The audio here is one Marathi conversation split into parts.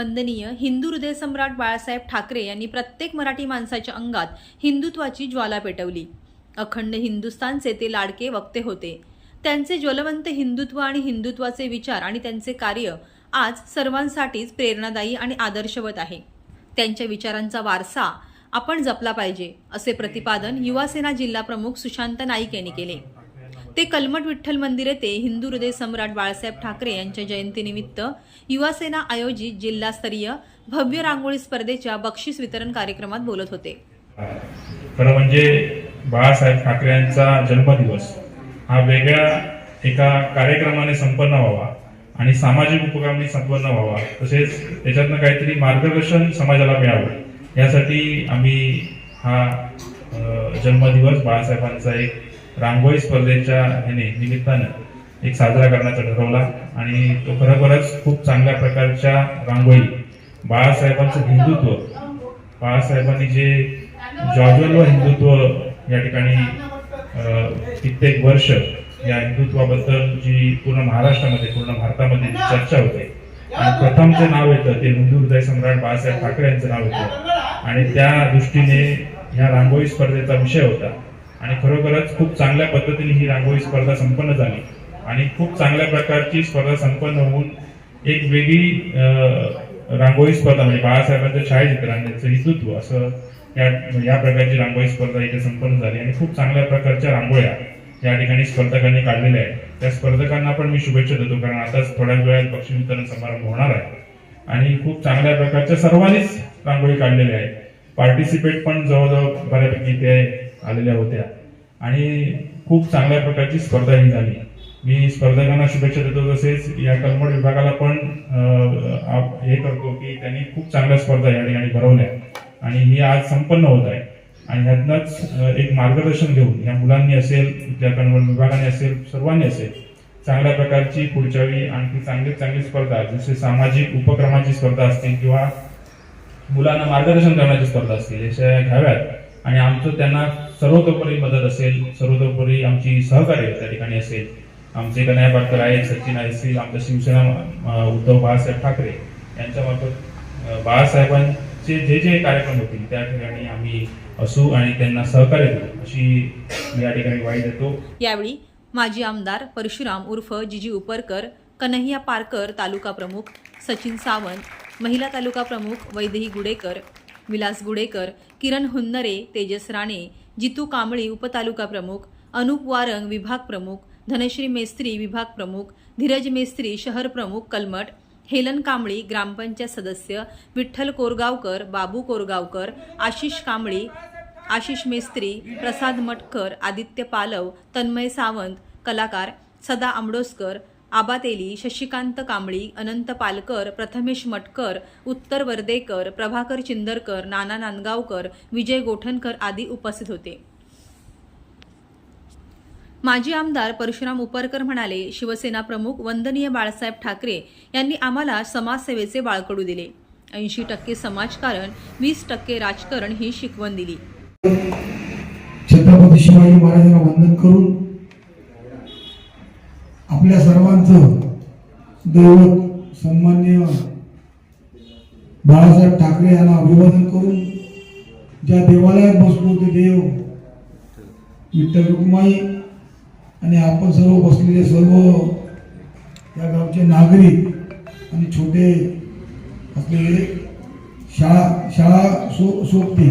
वंदनीय हिंदू हृदय सम्राट बाळासाहेब ठाकरे यांनी प्रत्येक मराठी माणसाच्या अंगात हिंदुत्वाची ज्वाला पेटवली. अखंड हिंदुस्थानचे ते लाडके वक्ते होते. त्यांचे ज्वलवंत हिंदुत्व आणि हिंदुत्वाचे विचार आणि त्यांचे कार्य आज सर्वांसाठीच प्रेरणादायी आणि आदर्शवत आहे. त्यांच्या विचारांचा वारसा आपण जपला पाहिजे असे प्रतिपादन युवासेना जिल्हा प्रमुख सुशांत नाईक यांनी केले. ते कलमट विठ्ठल मंदिर येथे हिंदू हृदय सम्राट बाळासाहेब ठाकरे यांच्या जयंतीनिमित्त युवासेना आयोजित जिल्हास्तरीय भव्य रांगोळी स्पर्धेच्या बक्षीस वितरण कार्यक्रमात बोलत होते. खरं म्हणजे बाळासाहेब ठाकरे यांचा जन्मदिवस हा वेगळ्या एका कार्यक्रमाने संपन्न व्हावा आणि सामाजिक उपक्रमाने संपन्न व्हावा तसेच त्याच्यातनं काहीतरी मार्गदर्शन समाजाला मिळावं यासाठी आम्ही हा जन्मदिवस बाळासाहेबांचा एक रांगोळी स्पर्धेच्या ह्याने निमित्तानं एक साजरा करण्याचा ठरवला. आणि तो खरोखरच खूप चांगल्या प्रकारच्या रांगोळी. बाळासाहेबांचं हिंदुत्व. बाळासाहेबांनी जे जॉर्जल हिंदुत्व या ठिकाणी कित्येक वर्ष या हिंदुत्वाबद्दल जी पूर्ण महाराष्ट्रामध्ये पूर्ण भारतामध्ये चर्चा होते. आणि प्रथम जे नाव येतं ते हिंदू हृदय सम्राट बाळासाहेब ठाकरे यांचं नाव येतं आणि त्या दृष्टीने ह्या रांगोळी स्पर्धेचा विषय होता. आणि खरोखरच खूप चांगल्या पद्धतीने ही रांगोळी स्पर्धा संपन्न झाली. आणि खूप चांगल्या प्रकारची स्पर्धा संपन्न होऊन एक वेगळी रांगोळी स्पर्धा म्हणजे बाळासाहेबांचं छायाचित्रांचं हिंदुत्व असं या या प्रकारची रांगोळी स्पर्धा इथे संपन्न झाली. आणि खूप चांगल्या प्रकारच्या रांगोळ्या या ठिकाणी स्पर्धकांनी काढलेल्या आहेत. त्या स्पर्धकांना पण मी शुभेच्छा देतो कारण आताच थोड्या वेळात पक्षी वितरण समारंभ होणार आहे. आणि खूप चांगल्या प्रकारच्या सर्वांनीच रांगोळी काढलेल्या आहेत. पार्टिसिपेट पण जवळजवळ बऱ्यापैकी इथे आलेल्या होत्या. आणि खूप चांगल्या प्रकारची स्पर्धा ही झाली. मी स्पर्धकांना शुभेच्छा देतो. तसेच या कलमड विभागाला पण आप- हे करतो की त्यांनी खूप चांगल्या स्पर्धा या ठिकाणी भरवल्या. आणि ही आज संपन्न होत आहे. आणि ह्यातनंच एक मार्गदर्शन घेऊन या मुलांनी असेल त्या कन्वर्ट विभागाने असेल सर्वांनी असेल चांगल्या प्रकारची पुढच्या वेळी आणखी चांगली चांगली स्पर्धा जसे सामाजिक उपक्रमाची स्पर्धा असतील किंवा मुलांना मार्गदर्शन करण्याची स्पर्धा असतील अशा घ्याव्यात. आणि आमचं त्यांना सर्वतोपरी मदत असेल सर्वतोपरी आमची सहकार्य त्या ठिकाणी असेल. आमचे कन्या पाटकर आहेत सचिन असतील आमच्या शिवसेना उद्धव बाळासाहेब ठाकरे यांच्यामार्फत बाळासाहेबांचे जे जे कार्यक्रम होतील त्या ठिकाणी आम्ही असू आणि त्यांना सहकार्य देऊ अशी मी या ठिकाणी वाई देतो. यावेळी माजी आमदार परशुराम उर्फ जिजी उपरकर कन्हैया पारकर तालुका प्रमुख सचिन सावंत महिला तालुका प्रमुख वैदेही गुडेकर विलास गुडेकर किरण हुन्नरे तेजस राणे जितू कांबळी उपतालुका प्रमुख अनुप वारंग विभाग प्रमुख धनश्री मेस्त्री विभाग प्रमुख धीरज मेस्त्री शहर प्रमुख कलमट हेलन कांबळी ग्रामपंचायत सदस्य विठ्ठल कोरगावकर बाबू कोरगावकर आशिष कांबळी आशिष मेस्त्री प्रसाद मटकर आदित्य पालव तन्मय सावंत कलाकार सदा आंबडोसकर आबा तेली शशिकांत कांबळी अनंत पालकर प्रथमेश मटकर उत्तर वर्देकर प्रभाकर चिंदरकर नाना नांदगावकर विजय गोठणकर आदी उपस्थित होते. माजी आमदार परशुराम उपरकर म्हणाले शिवसेना प्रमुख वंदनीय बाळासाहेब ठाकरे यांनी आम्हाला समाजसेवेचे बाळकडू दिले. ऐंशी टक्के समाजकारण वीस टक्के राजकारण ही शिकवण दिली. छत्रपती शिवाजी महाराजांना वंदन करून आपल्या सर्वांचं दैवत सन्मान्य बाळासाहेब ठाकरे यांना अभिवादन करून ज्या देवालयात बसलो ते देव विठ्ठल रुक्माई आणि आपण सर्व बसलेले सर्व या गावचे नागरिक आणि छोटे असलेले शाळा शाळा सो सोबती.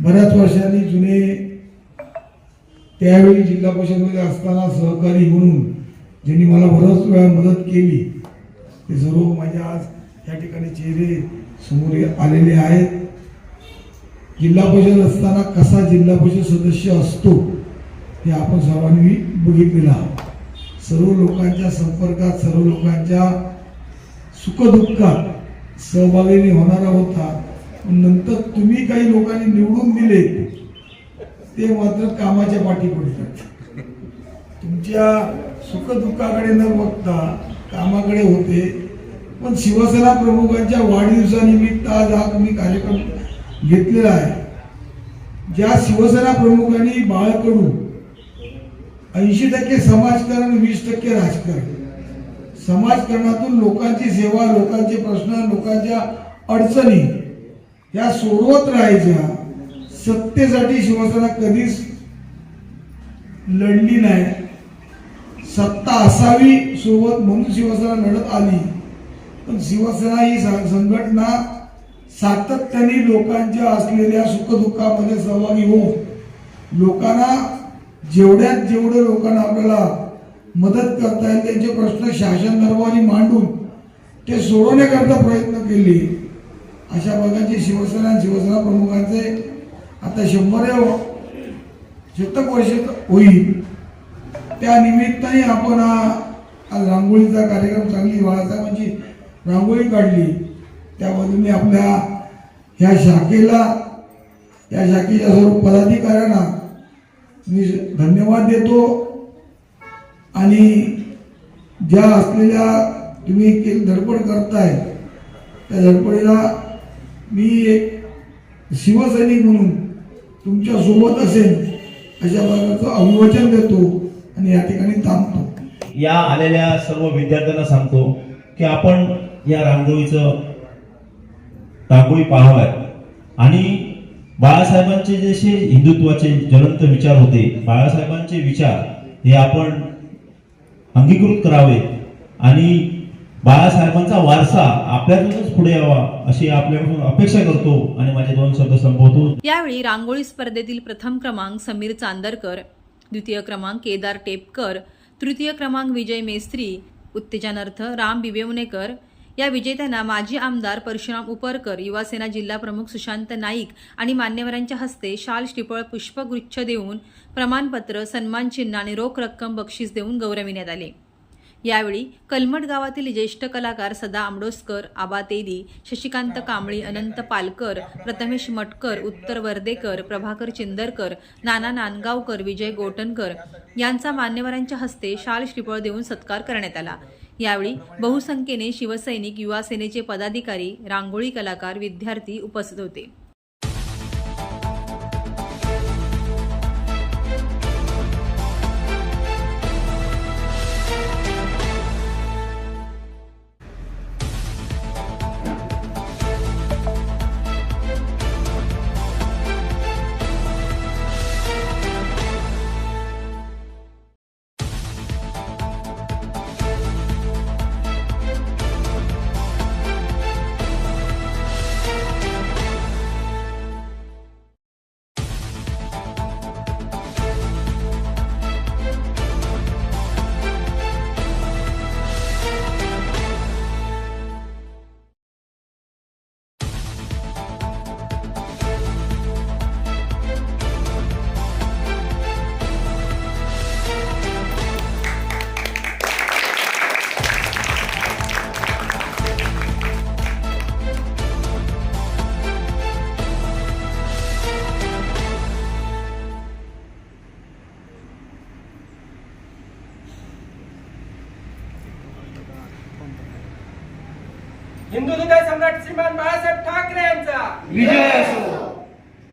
बऱ्याच वर्षांनी जुने त्यावेळी जिल्हा परिषदमध्ये असताना सहकारी म्हणून ज्यांनी मला बरंच वेळा मदत केली ते सर्व माझ्या आज या ठिकाणी चेहरे समोर आलेले आहेत. जिल्हा परिषद असताना कसा जिल्हा परिषद सदस्य असतो हे आपण सर्वांनी बघितलेलं आहोत सर्व लोकांच्या संपर्कात सर्व लोकांच्या सुखदुःखात सहभागीने होणारा होता. पण नंतर तुम्ही काही लोकांनी निवडून दिले ते मात्र कामाच्या पाठी पडतात. तुमच्या सुखदुःखाकडे न बघता कामाकडे होते. पण शिवसेना प्रमुखांच्या वाढदिवसानिमित्त आज हा तुम्ही कार्यक्रम घेतलेला आहे. ज्या शिवसेना प्रमुखांनी बाळकडू ऐंशी टक्के समाजकारण वीस टक्के राजकारण समाजकारणातून लोकांची सेवा लोकांचे प्रश्न लोकांच्या अडचणी या सोडवत राहायच्या सत्तेसाठी शिवसेना कधीच लढली नाही. सत्ता असावी सोबत म्हणून शिवसेना लढत आली. पण शिवसेना ही संघटना सातत्याने लोकांच्या असलेल्या सुखदुःखामध्ये सहभागी होऊन लोकांना जेवढ्यात जेवढं लोकांना आपल्याला मदत करता येईल त्यांचे प्रश्न शासन दरबारी मांडून ते सोडवण्याकरता प्रयत्न केले. अशा प्रकारची शिवसेना शिवसेना प्रमुखांचे आता शंभर शतक वर्ष होईल. त्या निमित्ताने आपण हा आज रांगोळीचा कार्यक्रम चांगली बाळासाहेबांची म्हणजे रांगोळी काढली. त्याबद्दल मी आपल्या ह्या शाखेला या शाखेच्या सर्व पदाधिकाऱ्यांना मी धन्यवाद देतो. आणि ज्या असलेल्या तुम्ही केली धडपड करताय त्या धडपडीला मी एक शिवसैनिक म्हणून तुमच्यासोबत असेल अशा प्रकारचं अभिवचन देतो आणि या ठिकाणी थांबतो. या आलेल्या सर्व विद्यार्थ्यांना सांगतो की आपण या रांगोळीचं रांगोळी पाहावाय आणि बाळासाहेबांचे जसे हिंदुत्वाचे ज्वलंत विचार होते बाळासाहेबांचे विचार हे आपण अंगीकृत करावे आणि बाळासाहेबांचा वारसा आपल्यातूनच पुढे यावा अशी आपल्याकडून अपेक्षा करतो आणि माझे दोन शब्द संपवतो. यावेळी रांगोळी स्पर्धेतील प्रथम क्रमांक समीर चांदरकर द्वितीय क्रमांक केदार टेपकर तृतीय क्रमांक विजय मेस्त्री उत्तेजनार्थ राम बिबेवणेकर या विजेत्यांना माजी आमदार परशुराम उपरकर युवासेना जिल्हा प्रमुख सुशांत नाईक आणि मान्यवरांच्या हस्ते शाल श्रीफळ पुष्पगुच्छ देऊन प्रमाणपत्र सन्मान चिन्ह आणि रोख रक्कम बक्षीस देऊन गौरविण्यात आले. यावेळी कलमट गावातील ज्येष्ठ कलाकार सदा आंबडोसकर आबा तेदी शशिकांत कांबळी अनंत पालकर प्रथमेश मटकर उत्तर वर्देकर प्रभाकर चिंदरकर नाना नांदगावकर विजय गोटनकर यांचा मान्यवरांच्या हस्ते शाल श्रीफळ देऊन सत्कार करण्यात आला. यावेळी बहुसंख्येने शिवसैनिक युवा सेनेचे पदाधिकारी रांगोळी कलाकार विद्यार्थी उपस्थित होते. हिंदू